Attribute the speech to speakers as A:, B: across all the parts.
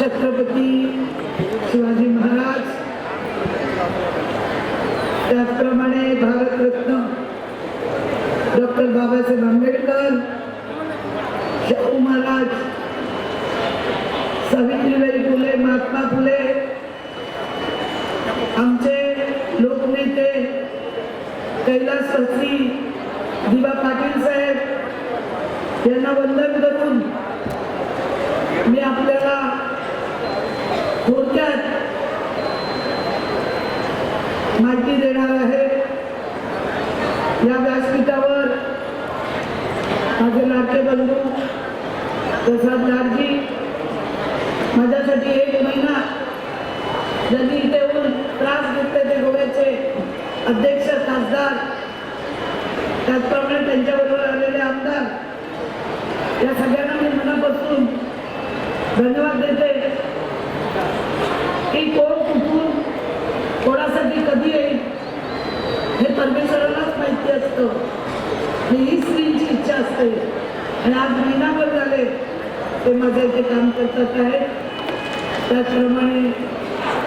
A: छत्रपती शिवाजी महाराज. त्याचप्रमाणे भारतरत्न डॉक्टर बाबासाहेब आंबेडकर शाहू महाराज सावित्रीबाई फुले महात्मा फुले आमचे लोकनेते कैलास शास्त्री दिवा पाटील साहेब यांना वंदन करून मी आपल्याला थोडक्यात माहिती देणार आहे या व्यासपीठावर माझे लाडके बंधू प्रसाद लाडजी माझ्यासाठी एक महिना ज्यांनी इथे येऊन त्रास घेतले ते गोव्याचे अध्यक्ष खासदार त्याचप्रमाणे त्यांच्याबरोबर आलेले आमदार या सगळ्यांना मी मनापासून धन्यवाद देते की कोण कुठून कोणासाठी कधी येईल हे परमेश्वरालाच माहिती असतं. ही स्त्रीची इच्छा असते. आणि आज महिनाभर झाले. ते माझ्या काम करतात आहेत त्याचप्रमाणे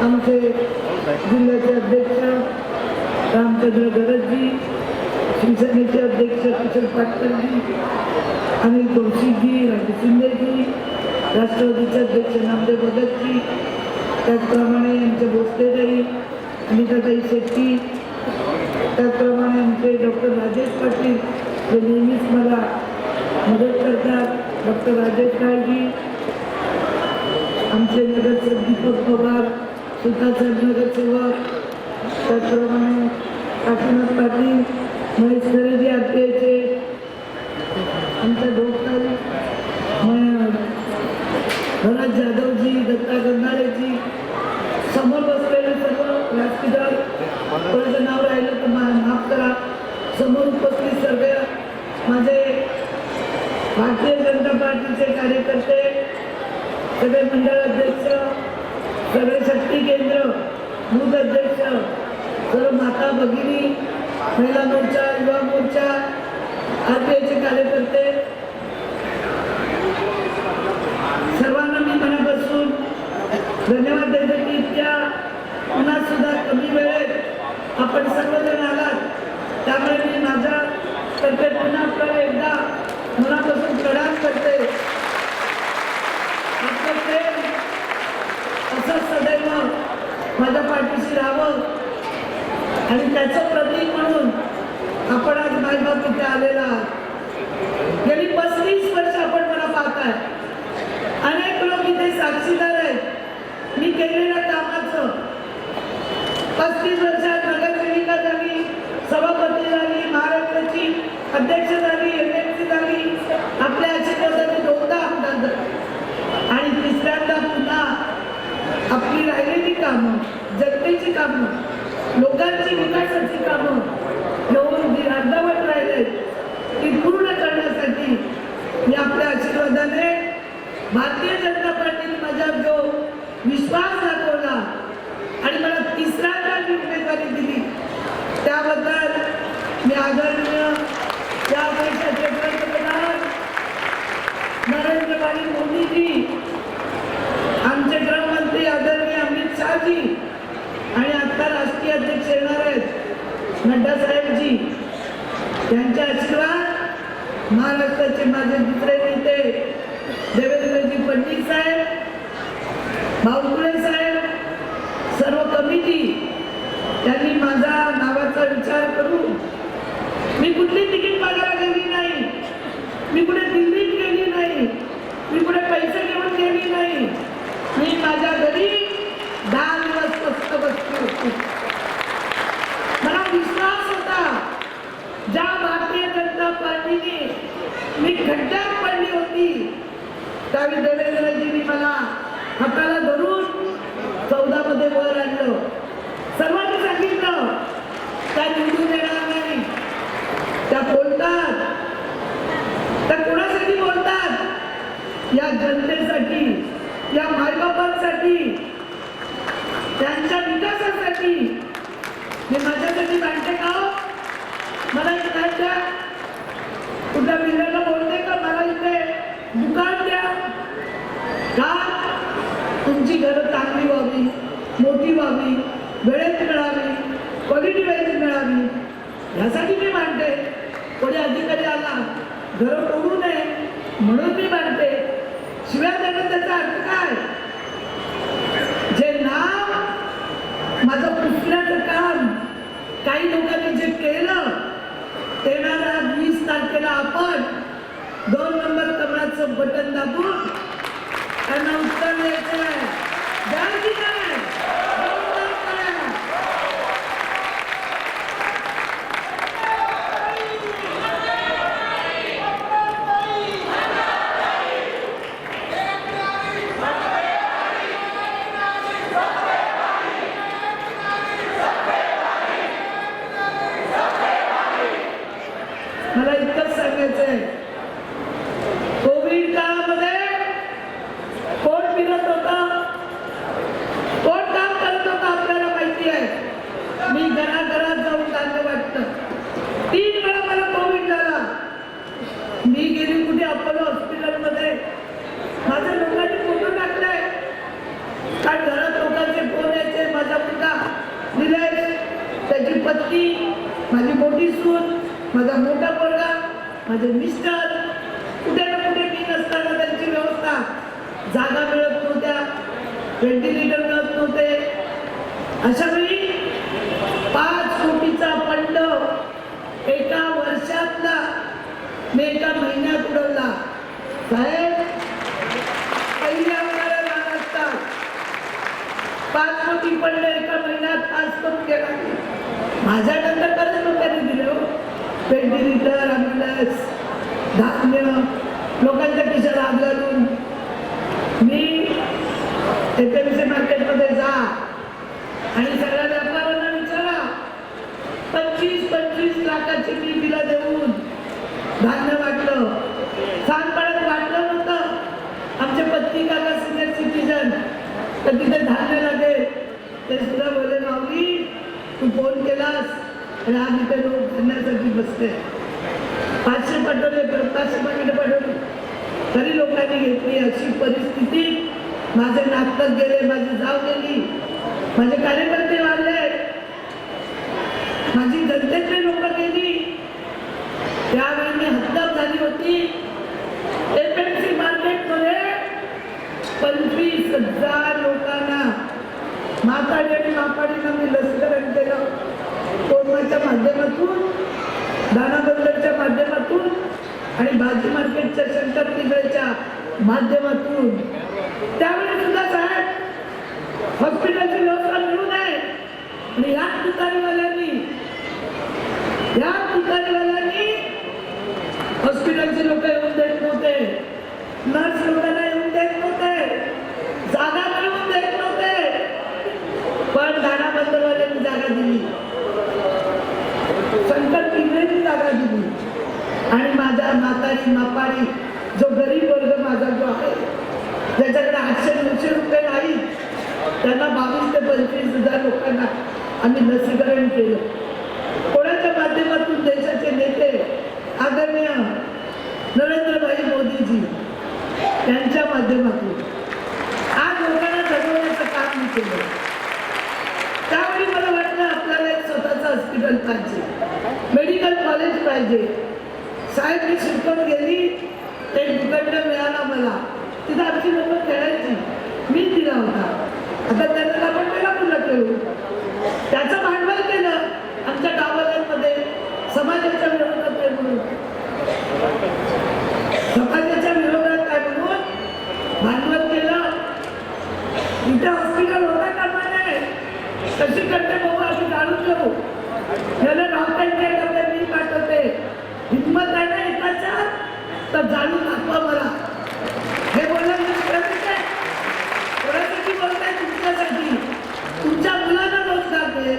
A: आमचे जिल्ह्याचे अध्यक्ष रामचंद्र गरजजी शिवसेनेचे अध्यक्ष किशोर पाटकरजी अनिल कौशिकजी राजू शिंदेजी राष्ट्रवादीचे अध्यक्ष नामदेव भगतजी त्याचप्रमाणे आमचे भोसलेताई अनिताताई शेट्टी त्याचप्रमाणे आमचे डॉक्टर राजेश पाटील जे नेहमीच मला मदत करतात. डॉक्टर राजेश काळजी आमचे नगरसेवक दीपक पवार सुतासाहेब नगरसेवक त्याचप्रमाणे काशीनाथ पाटील महेश खरेदी आत्याचे आमच्या डॉक्टर भरत जाधवजी दत्ता गंधारेजी समोर बसलेले सर्व व्यासपीठावर कोणाचं नाव राहिलं तर मा- माफ करा. समोर उपस्थित सर्व माझे जनता पार्टीचे कार्यकर्ते सगळे मंडळ अध्यक्ष सगळे शक्ती केंद्र बूथ अध्यक्ष सर्व माता भगिनी महिला मोर्चा युवा मोर्चा आरपीआयचे कार्यकर्ते सर्वांना मी मनापासून धन्यवाद देतो की इतक्या पुन्हा सुद्धा कमी वेळेत आपण सर्वजण आलात. त्यामुळे मी माझ्या तर्फे पुन्हा आपल्याला एकदा मनापासून प्रणाम करते आपलं प्रेम असं सदैव माझ्या पाठीशी राहावं आणि त्याचं प्रतीक म्हणून आपण आज मायबाप इथे आलेला आहात. गेली पस्तीस वर्ष आपण मला पाहताय. अनेक लोक इथे साक्षीदार आहेत. मी केलेल्या कामाचं. पस्तीस वर्षात नगरसेविका झाली सभापती झाली महाराष्ट्राची अध्यक्ष झाली एम एम सी झाली. आपल्या आशीर्वादाने दोनदा आमदार आणि तिसऱ्यांदा पुन्हा आपली राहिलेली कामं जनतेची कामं लोकांची विकासाची कामं. ती पूर्ण करण्यासाठी मी आपल्या आशीर्वादाने भारतीय जनता पार्टीने माझ्यावर जो विश्वास दाखवला आणि मला तिसऱ्यांदा मी उमेदवारी दिली त्याबद्दल मी आदरणीय या देशाचे पंतप्रधान नरेंद्रभाई मोदीजी आमचे गृहमंत्री आदरणीय अमित शहाजी आणि आता राष्ट्रीय अध्यक्ष येणार आहेत नड्डा साहेबजी त्यांचे आशीर्वाद माझे दुसरे नेते देवेंद्रजी फडणवीस साहेब भाऊकुळे साहेब सर्व कमिटी त्यांनी माझा नावाचा विचार करून मी कुठली तिकीट मागायला गेली नाही मी कुठे दिल्लीत गेली नाही मी कुठे पैसे घेऊन गेली नाही मी माझ्या घरी दहा दिवस स्वस्त बसली होती. मला विश्वास होता ज्या भारतीय जनता पार्टीने मी खड्ड्यात पडली होती. त्यावेळी देवेंद्रजींनी मला हाताला धरून चौदा मध्ये वर आणलं. सर्वांनी सांगितलं त्या निवडून येणार नाही. त्या बोलतात. त्या कोणासाठी बोलतात? या जनतेसाठी या मायबापांसाठी त्यांच्या विकासासाठी. मी माझ्यासाठी मांडते का हो? मला मला मोठी व्हावी वेळेत मिळावी क्वालिटी वेळेत मिळावी. यासाठी मी मांडते कोणी अधिकारी आला घर तोडू नये म्हणून मी मांडते शिवाय त्यांना त्याचा अर्थ काय? जे नाव माझं पुसल्याचं काम काही लोकांनी जे केलं तेणारा वीस तारखेला आपण दोन नंबर कमळाचं बटन दाबून पत्नी माझी मोठी सून माझा मोठा पोरगा माझे मिस्टर. कुठे ना कुठे मी नसताना त्यांची व्यवस्था. जागा मिळत नव्हत्या व्हेंटिलेटर मिळत नव्हते. अशा वेळी पाच कोटीचा पंडव एका वर्षातला मी एका महिन्यात उडवला. साहेब पाच कोटी पडले एका महिन्यात पाच करून गेला माझ्या नंतर कर्ज लोकांनी दिले हो. व्हेंटिलेटर ॲम्ब्युलन्स धान्य लोकांच्या खिशात आग लागून. मी एपीएमसी मार्केटमध्ये जा आणि सगळ्या व्यापाऱ्यांना विचारा. पंचवीस पंचवीस लाखाची मी बिला देऊन धान्य वाटलं. सांगपणात वाटलं नव्हतं. आमचे पत्नी काका सिनियर सिटीजन तर तिथे धान्य लागेल ते सुद्धा बोले माऊली तू फोन केलास आणि आज इथे लोक धान्यासाठी बसते. पाचशे पाठवले परत पाचशे पाकिटं पाठवली. तरी लोकांनी घेतली अशी परिस्थिती. माझे नाटक गेले माझी जाव गेली. माझे कार्यकर्ते वाढले. माझी जनतेतले लोक गेली. त्यावेळी मी हद्दप झाली होती. एपीएमसी मार्केटमध्ये पंचवीस हजार लोकांना माताडी आणि मापाडीनं मी लसीकरण केलं. कोरोनाच्या माध्यमातून दाना बंदरच्या माध्यमातून आणि भाजी मार्केटच्या शंकर तिगळेच्या माध्यमातून. त्यावेळी सुद्धा साहेब हॉस्पिटलची व्यवस्था मिळू नये. आणि या तुतारीवाल्यांनी या तुतारीवाल्यांनी हॉस्पिटलचे लोक येऊन देत नव्हते. नर्स लोकांना येऊन देत नव्हते. जागा मिळवून देत नव्हते. पण दाना बंदरवाल्यांनी जागा दिली. संकट पिंगळेनी जागा दिली आणि माझ्या म्हातारी मापारी जो गरीब वर्ग माझा जो आहे ज्याच्याकडे आठशे नऊशे रुपये नाही त्यांना बावीस ते पंचवीस हजार लोकांना आम्ही लसीकरण केलं कोणाच्या माध्यमातून देशाचे नेते आदरणीय नरेंद्रभाई मोदीजी यांच्या माध्यमातून आज लोकांना जगवण्याचं काम मी केलं त्यावेळी मला वाटलं आपल्याला एक स्वतःचं हॉस्पिटल पाहिजे मेडिकल कॉलेज पाहिजे साहेब मी शिकवून गेली एक भूखंड मिळाला मला तिथं आमची लोक खेळायची मी दिला होता आता त्यांना आपण वेळापूर्ला खेळू त्याचं भांडवल केलं आमच्या गावाल्यांमध्ये समाजाच्या विरोधात आहे म्हणून समाजाच्या विरोधात आहे म्हणून भांडवल केलं इथे हॉस्पिटल होता कामा नये कशी करते बाबा आम्ही जाणून घेऊ याला डॉक्टरचे डबे मी पाठवते हिंमत आहे ना एकाच्या तर जाणून दाखवा मला हे बोलणं मी कमीच आहे कोणासाठी बोलताय तुमच्यासाठी तुमच्या मुलांना रोजगार दे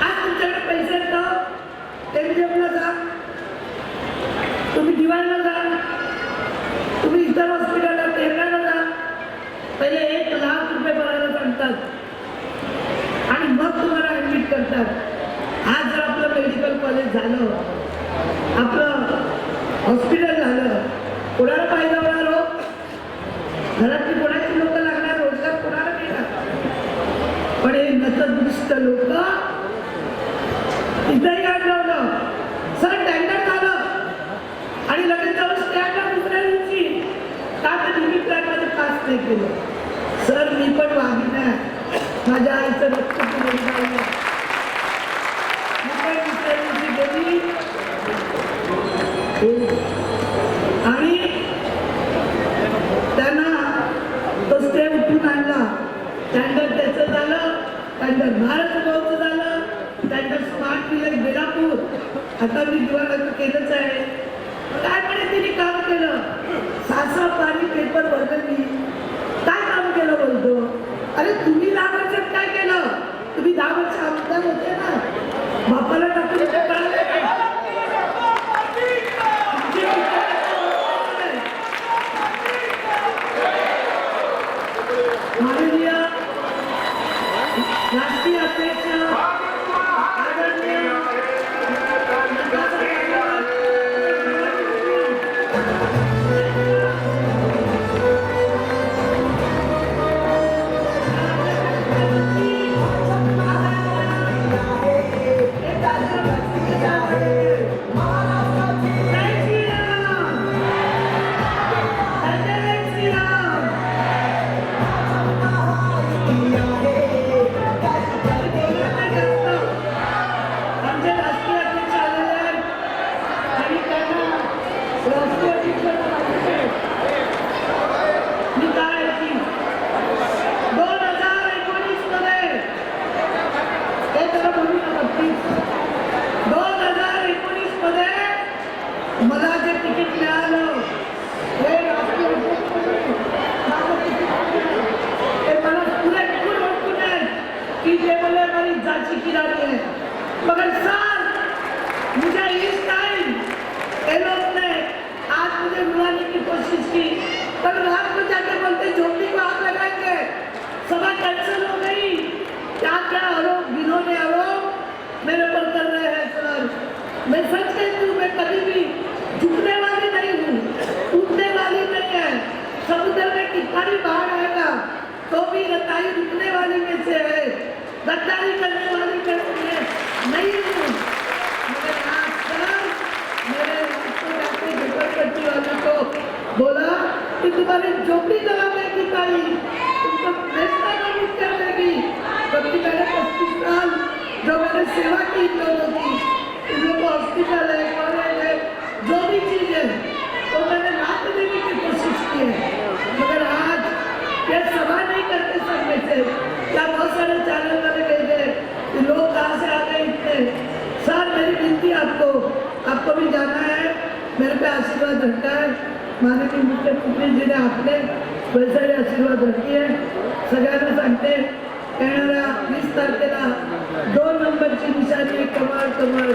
A: आज तुमच्याकडे पैसे आहेत का एमजीएमला जा तुम्ही दिवाळीला जा तुम्ही इतर हॉस्पिटलला तेरण्याला जा पहिले एक लाख रुपये भरायला सांगतात आणि मग तुम्हाला ऍडमिट करतात. आज जर आपलं मेडिकल कॉलेज झालं आपलं हॉस्पिटल झालं कोणाला फायदा होणार हो? घरातली कोणाची लोक लागणार? रोजगार कोणाला मिळणार? पण हे नतदृष्ट लोक इथंही आढळलं. सर टेंडर झालं. आणि लगेच जाऊन स्टँडर दुसऱ्या दिवशी का तर लिमिट ट्रॅकमध्ये पास नाही केलं. सर मी पण वागीन माझ्या आईचं रक्त पुढे जायला मी पण दुसऱ्या दिवशी गेली आणि त्यांना तो उठून आणला. त्यांचं त्याचं झालं त्यांचं भारत गावचं झालं त्यांचं स्मार्ट विलेज बेलापूर. आता मी तुम्हाला केलंच आहे. काय म्हणे तिने काम केलं? सासा पाणी पेपर भरलं मी काय काम केलं बोलतो अरे तुम्ही दहा वर्षात काय केलं? तुम्ही दहा वर्ष आमदार होते ना. मगर सर मुझे इस टाइम ये ने आज मुझे बुलाने की कोशिश की। पर रात को जाके बोलते झोपड़ी को आग लगाएंगे सभा कैंसिल हो गई। क्या क्या आरोप में आरोप मेरे पर कर रहे हैं सर। मैं सच कहती हूँ मैं कभी भी सेवा की इन लोगों की इन लोगों को हॉस्पिटल है कॉलेज है जो भी चीज़ है तो मैंने रात देने की कोशिश की है मगर आज ये सभा नहीं करते सब में क्या बहुत सारे चैनल वाले कह गए कि लोग कहाँ से आ गए इतने सर मेरी विनती आपको आपको भी जाना है मेरे पे आशीर्वाद रखता है माननीय मुख्यमंत्री जी ने आपले वैसाही आशीर्वाद रखी आहे सगळ्यांना सांगते कॅनडा वीस तारखेला दोन नंबरची निशाणी कमाल कमाल.